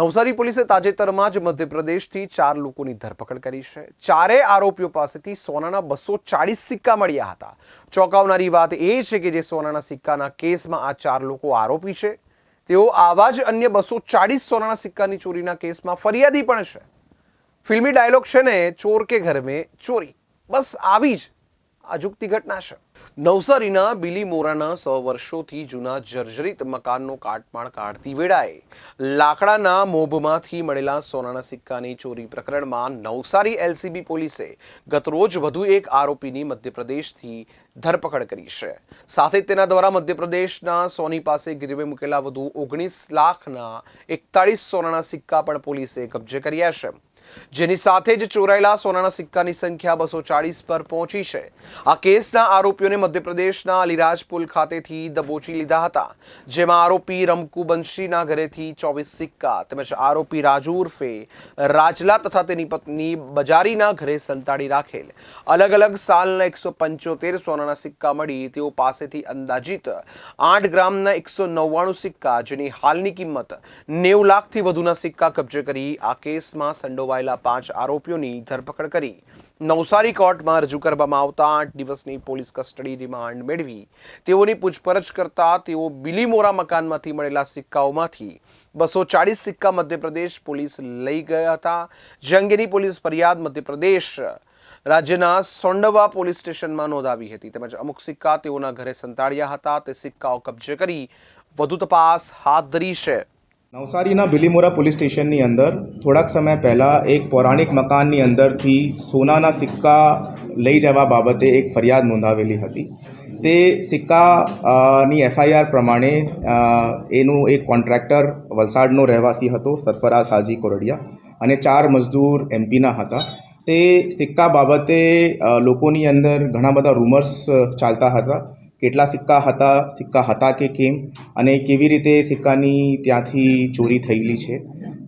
નવસારી પોલીસે તાજેતરમાં જ મધ્યપ્રદેશથી ચાર લોકોની ધરપકડ કરી છે. ચારેય આરોપીઓ પાસેથી સોનાના બસો ચાળીસ સિક્કા મળ્યા હતા. ચોંકાવનારી વાત એ છે કે જે સોનાના સિક્કાના કેસમાં આ ચાર લોકો આરોપી છે. તેઓ આવા જ અન્ય બસો ચાળીસ સોનાના સિક્કાની ચોરીના કેસમાં ફરિયાદી પણ છે. ફિલ્મી ડાયલોગ છે ને, ચોર કે ઘર મેં ચોરી. બસ આવી જ અજુકતી ઘટના છે. નવસારીના બિલીમોરાના સો વર્ષોથી જૂના જર્જરિત મકાનનો કાટમાળ કાઢતી વેળાએ લાકડાના મોભમાંથી મળેલા સોનાના સિક્કાની ચોરી પ્રકરણમાં નવસારી એલસીબી પોલીસે ગતરોજ વધુ એક આરોપીની મધ્યપ્રદેશથી ધરપકડ કરી છે. સાથે તેના દ્વારા મધ્યપ્રદેશના સોની પાસે ગીરવે મૂકેલા વધુ ઓગણીસ લાખના એકતાળીસ સોનાના સિક્કા પણ પોલીસે કબજે કર્યા છે. જેની સાથે જ ચોરાયેલા સોનાના સિક્કાની સંખ્યા બસો ચાળીસ પર પહોંચી છે. આ કેસના આરોપીઓને મધ્યપ્રદેશના અલીરાજપુર ખાતેથી દબોચી લીધા હતા, જેમાં આરોપી રમકુ બંશીના ઘરેથી ચોવીસ સિક્કા તેમજ આરોપી રાજુ ઉર્ફે રાજલા તથા તેની પત્ની બજારીના ઘરે સંતાડી રાખેલ. અલગ અલગ સાલના એકસો પંચોતેર સોનાના સિક્કા મળી, તેઓ પાસેથી અંદાજિત આઠ ગ્રામના એકસો નવ્વાણું સિક્કા, જેની હાલની કિંમત નેવું લાખથી વધુના સિક્કા કબજે કરી આ કેસમાં સંડોવાયેલા પાંચ આરોપીઓની ધરપકડ કરી. નવસારી કોર્ટમાં રજૂ કરવામાં આવતા આઠ દિવસની પોલીસ કસ્ટડી રિમાન્ડ મેળવી. તેઓની પૂછપરછ કરતા તેઓ બિલીમોરા મકાનમાંથી મળેલા સિક્કાઓમાંથી બસો ચાળીસ સિક્કા મધ્યપ્રદેશ પોલીસ લઈ ગયા હતા. જે અંગેની પોલીસ ફરિયાદ મધ્યપ્રદેશ રાજ્યના સોંડવા પોલીસ સ્ટેશનમાં નોંધાવી હતી. તેમજ અમુક સિક્કા તેઓના ઘરે સંતાડ્યા હતા. તે સિક્કાઓ કબજે કરી વધુ તપાસ હાથ ધરી છે. નવસારીના બિલીમોરા પોલીસ સ્ટેશનની અંદર થોડાક સમય પહેલાં એક પૌરાણિક મકાનની અંદરથી સોનાના સિક્કા લઈ જવા બાબતે એક ફરિયાદ નોંધાવેલી હતી. તે સિક્કાની એફઆઈઆર પ્રમાણે એનું એક કોન્ટ્રાક્ટર વલસાડનો રહેવાસી હતો, સરફરાઝ હાજી કોરડિયા, અને ચાર મજદૂર એમપીના હતા. તે સિક્કા બાબતે લોકોની અંદર ઘણા બધા રૂમર્સ ચાલતા હતા. કેટલા સિક્કા હતા સિક્કા હતા કે કેમ અને કેવી રીતે સિક્કાની ત્યાંથી ચોરી થયેલી છે.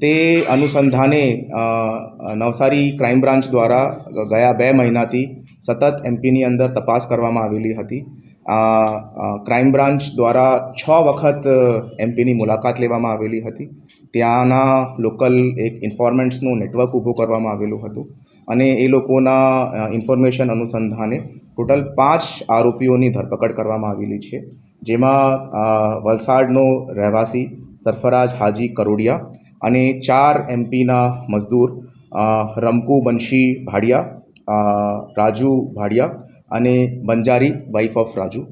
તે અનુસંધાને નવસારી ક્રાઇમ બ્રાન્ચ દ્વારા ગયા બે મહિનાથી સતત એમપીની અંદર તપાસ કરવામાં આવેલી હતી. ક્રાઇમ બ્રાન્ચ દ્વારા છ વખત એમપીની મુલાકાત લેવામાં આવેલી હતી. ત્યાંના લોકલ એક ઇન્ફોર્મેન્ટ્સનું નેટવર્ક ઊભું કરવામાં આવેલું હતું. અને એ લોકોના ઇન્ફોર્મેશન અનુસંધાને ટોટલ પાંચ આરોપીઓની ધરપકડ કરવામાં આવેલી છે. જેમાં વલસાડનો રહેવાસી સરફરાજ હાજી કરોડિયા અને ચાર એમપીના મજદૂર રમકુ બંશી ભાડિયા રાજુ ભાડિયા અને બંજારી વાઇફ ઓફ રાજુ.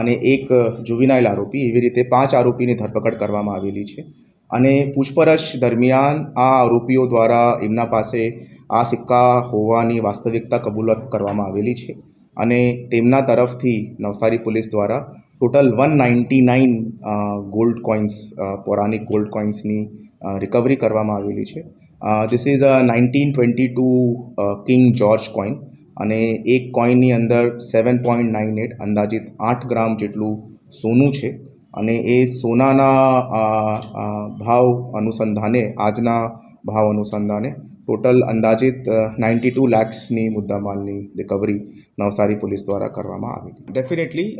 અને એક જુવિનાઇલ આરોપી. એવી રીતે પાંચ આરોપીની ધરપકડ કરવામાં આવેલી છે. અને પૂછપરછ દરમિયાન આ આરોપીઓ દ્વારા એમના પાસે આ સિક્કા હોવાની વાસ્તવિકતા કબૂલત કરવામાં આવેલી છે અને તેમના તરફથી નવસારી પોલીસ દ્વારા total one ninety nine gold coins પૌરાણિક ગોલ્ડ કોઇન્સની રિકવરી કરવામાં આવેલી છે. This is a nineteen twenty two king George coin અને એક કોઈનની અંદર સેવન પોઈન્ટ નાઇન એટ અંદાજિત આઠ ગ્રામ જેટલું સોનું છે. અને એ સોનાના ભાવ અનુસંધાને, આજના ભાવ અનુસંધાને ટોટલ અંદાજિત નાઇન્ટી ટુ લેક્સની મુદ્દામાલની રિકવરી નવસારી પોલીસ દ્વારા કરવામાં આવી ડેફિનેટલી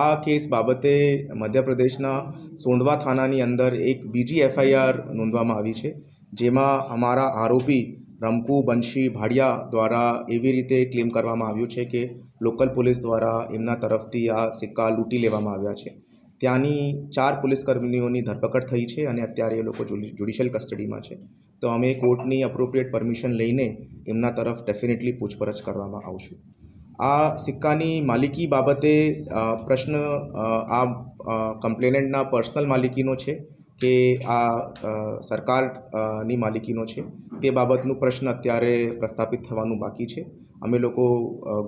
આ કેસ બાબતે મધ્યપ્રદેશના સોંડવા થાનાની અંદર એક બીજી એફઆઈઆર નોંધવામાં આવી છે, જેમાં અમારા આરોપી રમકુ બંશી ભાડિયા દ્વારા એવી રીતે ક્લેમ કરવામાં આવ્યું છે કે લોકલ પોલીસ દ્વારા એમના તરફથી આ સિક્કા લૂંટી લેવામાં આવ્યા છે. ત્યાંની ચાર પોલીસ કર્મીઓની ધરપકડ થઈ છે અને અત્યારે એ લોકો જ્યુડિશિયલ કસ્ટડીમાં છે. તો અમે કોર્ટની અપ્રોપ્રિએટ પરમિશન લઈને એમના તરફ ડેફિનેટલી પૂછપરછ કરવામાં આવશું. આ સિક્કાની માલિકી બાબતે પ્રશ્ન આ કમ્પ્લેનન્ટના પર્સનલ માલિકીનો છે કે આ સરકારની માલિકીનો છે તે બાબતનું પ્રશ્ન અત્યારે પ્રસ્થાપિત થવાનું બાકી છે. અમે લોકો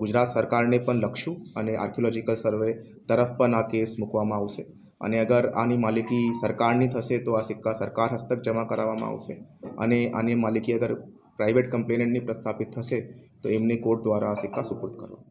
ગુજરાત સરકારને પણ લખશું અને આર્કિયોલોજીકલ સર્વે તરફ પણ આ કેસ મૂકવામાં આવશે. અને અગર આની માલિકી સરકારની થશે તો આ સિક્કા સરકાર હસ્તક જમા કરાવવામાં આવશે. અને આની માલિકી અગર પ્રાઇવેટ કમ્પ્લેનન્ટની પ્રસ્થાપિત થશે તો એમને કોર્ટ દ્વારા આ સિક્કા સુપુર્દ કરવા.